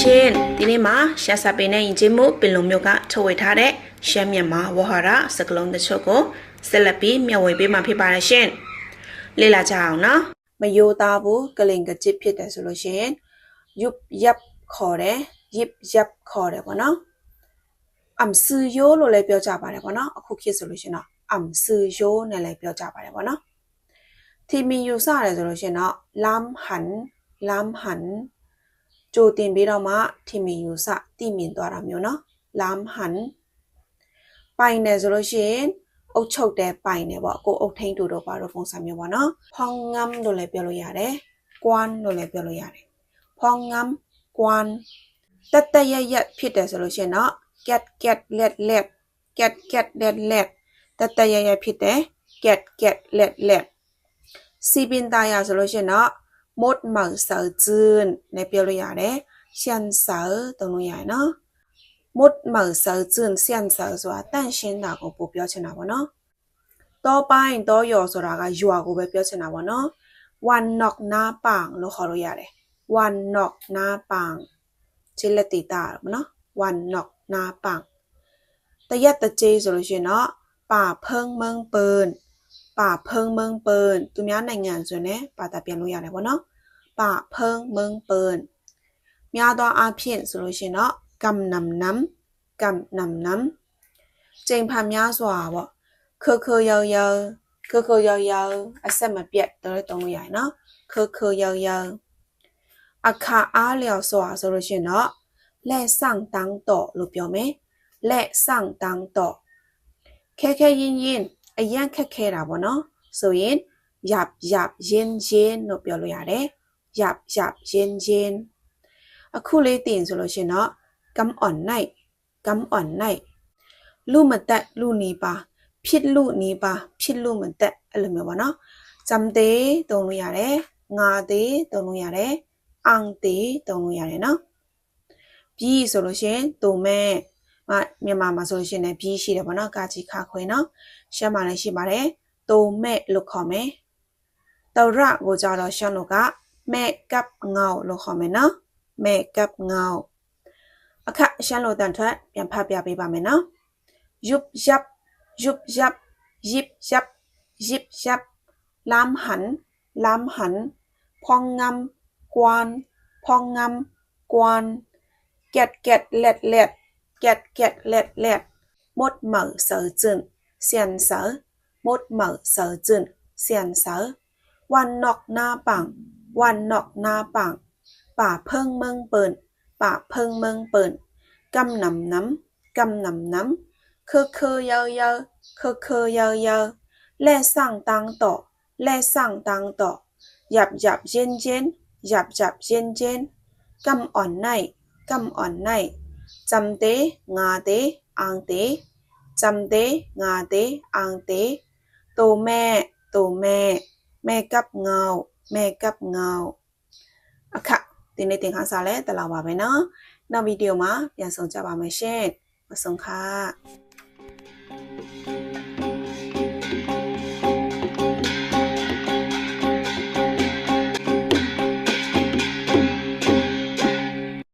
ရှင်ဒီနေ့မှာရှမ်းစာပေနဲ့ယဉ်ကျေးမှုပင်လုံမျိုးကထုတ်ဝေထားတဲ့ရှမ်းမြန်မာဝဟာရစကလုံးတချို့ကိုဆက်လက်ပြီးမျှဝေပေးမှာဖြစ်ပါတယ်ရှင်လေ့လာကြအောင်နော်မယိုသားဘူးကလင်ကကြစ်ဖြစ်တယ်ဆိုလို့ရှင်ယုပ်ယပ်ခေါ်တယ်ယစ်ယပ်ခေါ်တယ်ပေါ့နော်အမ်ဆူယိုလို့လည်းပြောကြပါတယ်ပေါ့နော်အခုခေတ်ဆိုလို့ရှင်တော့အမ်ဆူယိုနဲ့လည်းပြောကြပါတယ်ပေါ့နော်တီမီယူစရတယ်ဆိုလို့ရှင်တော့လမ်ဟန်လမ်ဟန် ကြိုတင်ပြီးတော့မှထင်မြင်ယူဆသိမြင်သွားတာမျိုးနော်လမ်ဟန်ပိုင်တယ်ဆိုလို့ရှိရင်အုတ်ချုပ်တယ်ပိုင်တယ်ပေါ့ကိုအုတ်ထိန်တို့တော့ပါတော့ပုံစံမျိုးပေါ့နော်ဖောင်းငမ်လို့လည်းပြောလို့ရတယ်ကွမ်လို့လည်းပြောလို့ရတယ်ဖောင်းငမ်ကွမ်တက်တက်ရရဖြစ်တယ်ဆိုလို့ရှိရင်တော့ get get let let get get let let တက်တက်ရရဖြစ်တယ် get get let let စီပင်သားရဆိုလို့ရှိရင်တော့ မดเหมาเสาจืนနဲ့ပြောလို့ရတယ်ရှန်เสาသုံးလို့ရတယ်နော်မดเหมาเสาจืนရှန်เสาဆိုတာတန့်ရှင်းတာကိုပို့ပြောချင်တာပေါ့နော်တောပိုင်းတောယော်ဆိုတာကယွာကိုပဲပြောချင်တာပေါ့နော် one knock နားပางလို့ခေါ်လို့ရတယ် one knock နားပางချစ်လက်တီတာပေါ့နော် one knock နားပางတရက်တကြေးဆိုလို့ရှိရင်တော့ป่าเพิง ပါဖုံမုံပန်သူများနိုင်ငံဆိုရင်ဘာသာပြန်လို့ရတယ်ပေါ့နော်ပါဖုံမုံပန်များသောအားဖြင့်ဆိုလို့ရှိရင်တော့ကမ်နမ်နမ်ကမ်နမ်နမ်ကျိန်ဖန်များစွာပေါ့ခခယောယောခခယောယောအဆက်မပြတ်တော့တုံးလို့ရတယ်နော်ခခယောယောအခါအားလျော်စွာဆိုလို့ရှိရင်တော့လက်ဆောင်တန်းတော့လို့ပြောမယ်လက်ဆောင်တန်းတော့ခဲခဲရင်ရင် အရန်ခက်ခဲတာပေါ့နော်ဆိုရင်ယပ်ယပ်ရင်ရင်လို့ပြောလို့ရတယ်ယပ်ယပ်ရင်ရင်အခုလေးတင်ဆိုလို့ရှင်တော့ကမ်អွန်နိုင်ကမ်អွန်နိုင်လူမတက်လူနေပါ ဖြစ်လူနေပါ ဖြစ်လူမတက်အဲ့လိုမျိုးပေါ့နော်ဂျမ်တေးတုံးလို့ရတယ်ငါသေးတုံးလို့ရတယ်အန်သေးတုံးလို့ရတယ်နော်ပြီးဆိုလို့ရှင်တုံမဲ့ မမြန်မာမှာဆိုလို့ရှိရင်လည်းပြီးရှိတယ်ပေါ့နော်ကာကြီးခါခွေနော်ရှမ်းမှာလည်းရှိပါတယ်တုံမဲ့လို့ခေါ်မယ်တရကိုကြတော့ရှမ်းလို့ကမဲ့ကပ်ငေါလို့ခေါ်မယ်နော်မဲ့ကပ်ငေါအခရှမ်းလို့တန်ထွက်ပြန်ဖတ်ပြပေးပါမယ်နော်ယုပ်ယပ်ယုပ်ယပ်ယစ်ယပ်ယစ်ယပ်လမ်ဟန်လမ်ဟန်พองงำกวนพองงำกวนเก็ดเก็ดเล็ดเล็ด get get let let một mở sở chừng xian sở một mở sở chừng xian sở วันนอกหน้าปัง วันนอกหน้าปัง ป่าเพิ่งเมืองเปิ่นป่าเพิ่งเมืองเปิ่นกำนำน้ำกำนำน้ำคือคือเยอะเยอะคือคือเยอะเยอะแล่สั่งตังต่อแล่สั่งตังต่อหยับหยับเย็นเย็นหยับหยับเย็นเย็นกำอ่อนในกำอ่อนใน จำเตงาเตอังเตจำเตงาเตอังเตตัวแม่ตัวแม่ แม่กับเงา แม่กับเงาอะค่ะဒီနေ့သင်ခန်းစာလဲတလောက်ပါပဲเนาะနောက်ဗီဒီယိုမှာပြန်ဆောင်ကြပါမယ်ရှင်မဆုံးค่ะ